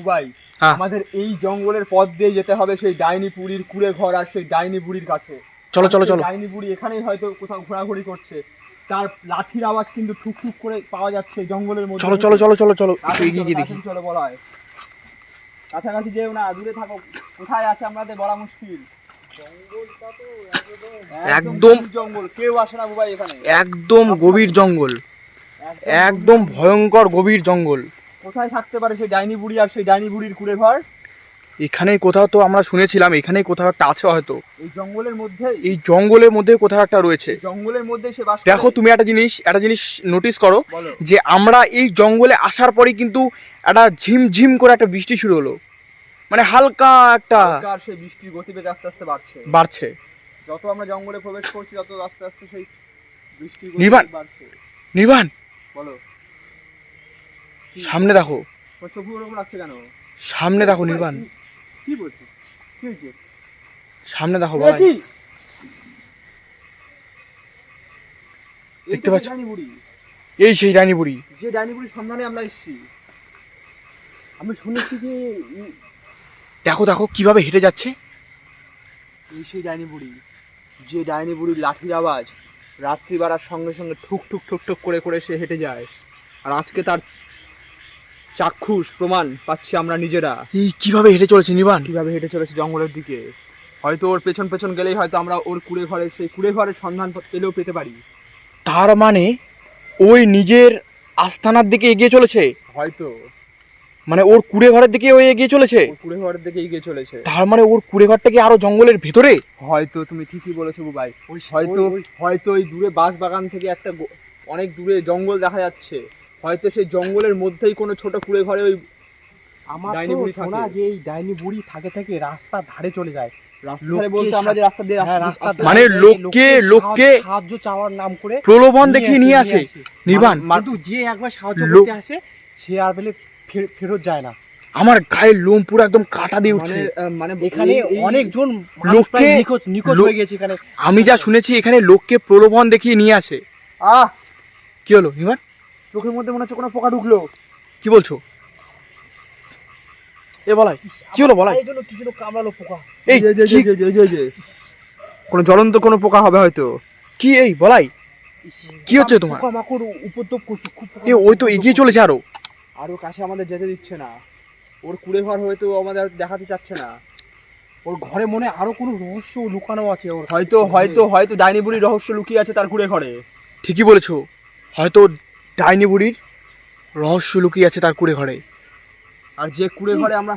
বুবাই হ্যাঁ। আমাদের এই জঙ্গলের পথ দিয়ে যেতে হবে সেই ডাইনি পুরীর কুড়ে ঘর আর সেই ডাইনি বুড়ির কাছে। চলো চলো চলো। ডাইনি বুড়ি এখানেই হয়তো কোথাও ঘোরাঘুরি করছে। তার লাঠির আওয়াজ কিন্তু ঠুক ঠুক করে পাওয়া যাচ্ছে জঙ্গলের মধ্যে। চলো চলো চলো চলো চলো। এগিয়ে গিয়ে দেখি চলো বলা হয় কাছাকাছি যেও না দূরে থাকো। কোথায় আছে আমাদের বলা মুশকিল? একদম- জঙ্গল। কেউ আসে না বুবাই এখানে। একদম গভীর জঙ্গল। একদম ভয়ঙ্কর গভীর জঙ্গল। কোথায় থাকতে পারে সেই ডাইনি বুড়ি আর সেই ডাইনি বুড়ির কুড়ে ঘর এখানে কোথাও তো আমরা শুনেছিলাম এখানে কোথাও একটা আছে হয়তো। এই জঙ্গলের মধ্যে এই জঙ্গলের মধ্যে কোথাও একটা রয়েছে। জঙ্গলের মধ্যে সে বাস করে। দেখো তুমি একটা জিনিস একটা জিনিস নোটিস করো বলো। যে আমরা এই জঙ্গলে আসার পরেই কিন্তু একটা ঝিমঝিম করে একটা বৃষ্টি শুরু হলো। মানে হালকা একটা আর সেই বৃষ্টির গতিবেগ আস্তে আস্তে বাড়ছে। বাড়ছে। যত আমরা জঙ্গলে প্রবেশ করছি তত আস্তে আস্তে সেই বৃষ্টির নির্বাণ। গতিবেগ বাড়ছে। নির্বাণ। বলো? সামনে কেন? সামনে দেখো নির্বাণ। কি বলছো? কি হয়েছে? সামনে দেখো ভাই দেখতে পাচ্ছ? এই সেই রানী বুড়ি যে ডাইনি বুড়ির সন্ধানে আমরা এসেছি। আমি শুনেছি যে দেখো দেখো কীভাবে হেঁটে যাচ্ছে। এই সেই ডাইনি বুড়ি যে ডাইনি বুড়ির লাঠির আওয়াজ রাত্রি বাড়ার সঙ্গে সঙ্গে ঠুক ঠুক ঠুক ঠুক করে করে সে হেঁটে যায়। আর আজকে তার চাক্ষুষ প্রমাণ পাচ্ছি আমরা নিজেরা। এই কীভাবে হেঁটে চলেছে নির্বাণ কীভাবে হেঁটে চলেছে জঙ্গলের দিকে? হয়তো ওর পেছন পেছন গেলেই হয়তো আমরা ওর কুড়ে ঘরে সেই কুড়ে ঘরের সন্ধান পেলেও পেতে পারি। তার মানে ওই নিজের আস্থানার দিকে এগিয়ে চলেছে? হয়তো। মানে ওর কুড়ে ঘরের দিকে ওই এগিয়ে চলেছে? কুড়ে ঘরের দিকে এগিয়ে চলেছে। তার মানে ওর কুড়ে ঘরটা কি আরও জঙ্গলের ভেতরে? হয়তো তুমি ঠিকই বলেছ ভাই হয়তো হয়তো ওই দূরে বাঁশ বাগান থেকে একটা অনেক দূরে জঙ্গল দেখা যাচ্ছে। হয়তো সেই জঙ্গলের মধ্যেই কোনো ছোট কুড়ে ঘরে ওই আমার ডাইনি বুড়ি থাকে। শোনা যে এই ডাইনি বুড়ি থাকে থাকে রাস্তার ধারে চলে যায়। রাস্তায় লোককে বলতে আমরা যে রাস্তা দিয়ে হ্যাঁ মানে লোককে- লোককে- সাহায্য- চাওয়ার নাম করে প্রলোভন দেখিয়ে নিয়ে আসে। নির্বাণ কিন্তু যে একবার সাহায্য করতে আসে সে আর বলে ফের- ফেরত যায় না। আমার গায়ের লোম পুরো একদম কাটা দিয়ে উঠছে। মানে মানে এখানে অনেকজন লোককে- নিখোঁজ নিখোঁজ হয়ে গেছে এখানে। আমি যা শুনেছি এখানে লোককে প্রলোভন দেখিয়ে নিয়ে আসে। আহ! কি হলো নির্বাণ চোখের মধ্যে মনে হচ্ছে কোনো পোকা ঢুকলো। কি বলছো? এ বলাই কি হলো বলাই? এই জন্য কি যেন কামড়ালো পোকা। এই যে- যে- যে- যে- যে- যে। কোনো জ্বলন্ত কোনো পোকা হবে হয়তো। কি এই বলাই? কি হচ্ছে তোমার? পোকা মাকড় উপদ্রব করছে খুব পোকা এ ওই তো এগিয়ে চলেছে আরও। আর ওর কাছে আমাদের যেতে দিচ্ছে না। ওর কুড়ে ঘর হয়তো আমাদের দেখাতে চাচ্ছে না। ওর ঘরে মনে হয় আরও কোনো রহস্য লুকানো আছে ওর। হয়তো হয়তো হয়তো ডাইনি বুড়ি রহস্য লুকিয়ে আছে তার কুড়ে ঘরে। ঠিকই বলেছ। হয়তো ডাইনি বুড়ির রহস্য লুকিয়ে আছে তার কুড়ে ঘরে। আর যে কুড়ে ঘরে আমরা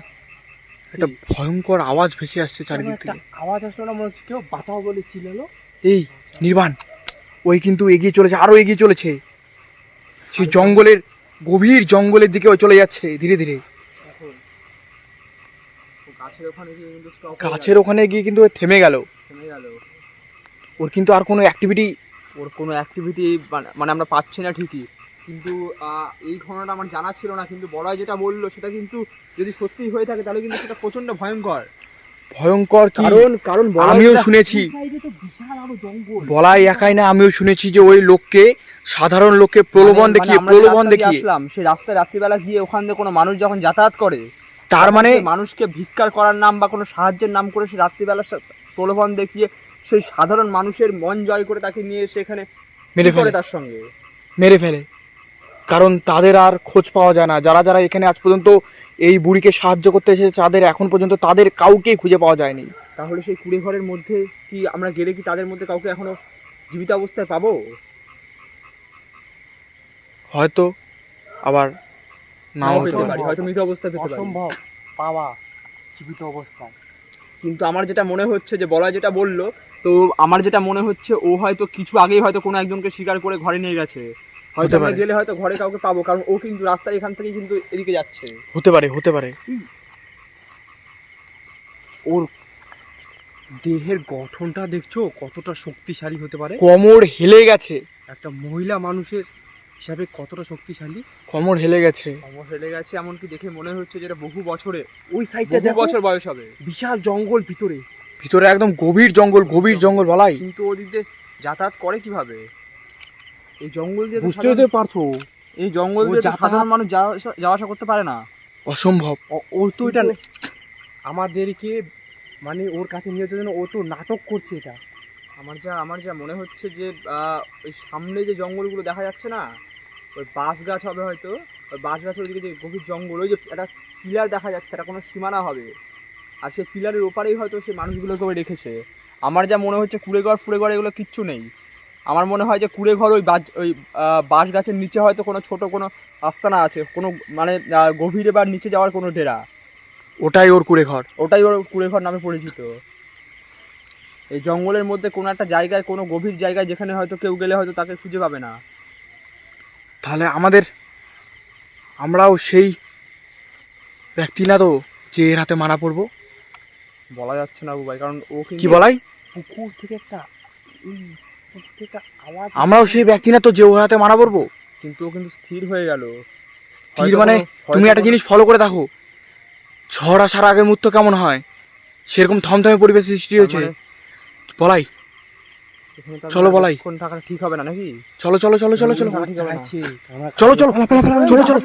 একটা ভয়ঙ্কর আওয়াজ ভেসে আসছে চারিদিক থেকে। আওয়াজ আসলো না মনে হচ্ছে কেউ বাঁচাও বলে চিল্লালো। এই নির্বাণ ওই কিন্তু এগিয়ে চলেছে আরও এগিয়ে চলেছে। সেই জঙ্গলের গভীর জঙ্গলের দিকে ও চলে যাচ্ছে ধীরে ধীরে। গাছের ওখানে গিয়ে কিন্তু থেমে গেল, থেমে গেল। ওর কিন্তু আর কোনো অ্যাক্টিভিটি ওর কোনো অ্যাক্টিভিটি মানে আমরা পাচ্ছি না ঠিকই। কিন্তু আহ, এই ঘটনাটা আমার জানা ছিল না কিন্তু বড়াই যেটা বলল সেটা কিন্তু যদি সত্যি হয়ে থাকে তাহলে কিন্তু সেটা প্রচণ্ড ভয়ঙ্কর। ভয়ঙ্কর কারণ কারণ আমিও শুনেছি। বলাই একাই না আমিও শুনেছি যে ওই লোককে সাধারণ লোককে প্রলোভন মানে- দেখিয়ে মানে আমরা যে প্রলোভন দেখিয়ে আসলাম সে রাস্তায় রাত্রিবেলা গিয়ে ওখান থেকে কোনো মানুষ যখন যাতায়াত করে তার মানে মানুষকে ভিক্ষার করার নাম বা কোনো সাহায্যের নাম করে সে রাত্রিবেলা প্রলোভন দেখিয়ে সেই সাধারণ মানুষের মন জয় করে তাকে নিয়ে এসে এখানে মেরে ফেলে। তার সঙ্গে? মেরে ফেলে। কারণ তাদের আর খোঁজ পাওয়া যায় না। যারা যারা এখানে আজ পর্যন্ত এই বুড়িকে সাহায্য করতে এসেছে তাদের এখন পর্যন্ত তাদের কাউকেই খুঁজে পাওয়া যায়নি। তাহলে সেই কুড়ে ঘরের মধ্যে কি আমরা গেলে কি তাদের মধ্যে কাউকে এখনও জীবিত অবস্থায় পাবো? হয়তো আবার নাও হতে পেতে পারে। হয়তো মৃত অবস্থায় পেতে পারি। অসম্ভব পাওয়া জীবিত অবস্থায় কিন্তু আমার যেটা মনে হচ্ছে যে বলা যেটা বলল তো আমার যেটা মনে হচ্ছে ও হয়তো কিছু আগেই হয়তো কোনো একজনকে শিকার করে ঘরে নিয়ে গেছে। হয়তো আমরা গেলে হয়তো ঘরে কাউকে পাবো কারণ ও কিন্তু রাস্তায় এখান থেকে কিন্তু এদিকে যাচ্ছে। হতে পারে হতে পারে। ওর দেহের গঠনটা দেখছ? কতটা শক্তিশালী হতে পারে? কোমর হেলে গেছে। একটা মহিলা মানুষের হিসাবে কতটা শক্তিশালী? কোমর হেলে গেছে। খবর ফেলে গেছে এমনকি দেখে মনে হচ্ছে যেটা বহু বছরে ওই সাইডটা বহু বছর বয়স হবে। বিশাল জঙ্গল ভিতরে। ভিতরে একদম গভীর জঙ্গল গভীর জঙ্গল বলাই। কিন্তু ওদিক যাতায়াত করে কীভাবে? এই জঙ্গল দিয়ে তো বুঝতে সাধারণ- পারছ। এই জঙ্গল ও দিয়ে তো যাতায়াত- সাধারণ মানুষ যাওয়া আসা- যাওয়া আসা করতে পারে না। অসম্ভব। ও- ও তো এটা আমাদেরকে মানে ওর কাছে নিয়ে যাওয়ার জন্য ও তো নাটক করছে এটা। আমার যা আমার যা মনে হচ্ছে যে আহ, ওই সামনে যে জঙ্গলগুলো দেখা যাচ্ছে না ওই বাঁশ গাছ হবে হয়তো। ওই বাঁশ গাছের ওদিকে যে গভীর জঙ্গল ওই যে একটা পিলার দেখা যাচ্ছে একটা কোনো সীমানা হবে। আর সেই পিলারের ওপারেই হয়তো সেই মানুষগুলোকে রেখেছে। আমার যা মনে হচ্ছে কুড়েঘর ফুড়েঘর এগুলো কিচ্ছু নেই। আমার মনে হয় যে কুড়েঘর ওই বাজ ওই বাঁশ গাছের নিচে হয়তো কোনো ছোট কোনো আস্তানা আছে কোনো মানে গভীরে বা নিচে যাওয়ার কোনো ডেরা। ওটাই ওর কুড়ে ঘর ওটাই ওর কুড়েঘর নামে পরিচিত। এই জঙ্গলের মধ্যে কোনো একটা জায়গায় কোনো গভীর জায়গায় যেখানে হয়তো কেউ গেলে হয়তো তাকে খুঁজে পাবে না। তাহলে আমাদের আমরাও সেই ব্যক্তি না তো যে এর হাতে মারা পড়ব? বলা যাচ্ছে না ভাই কারণ ও কি বলাই? পুকুর থেকে একটা আমরাও সেই ব্যক্তি না তো যে ওর হাতে মারা পড়ব কিন্তু ও কিন্তু স্থির হয়ে গেল স্থির মানে তুমি একটা জিনিস ফলো করে দেখো ঝড় আসার আগের মুহূর্ত কেমন হয় সেরকম থমথমে পরিবেশ সৃষ্টি হয়েছে মানে বলাই চলো বলাই। কোন টাকাটা ঠিক হবে না নাকি চলো চলো চলো চলো চলো আমরা চলো চলো চলো চলো চলো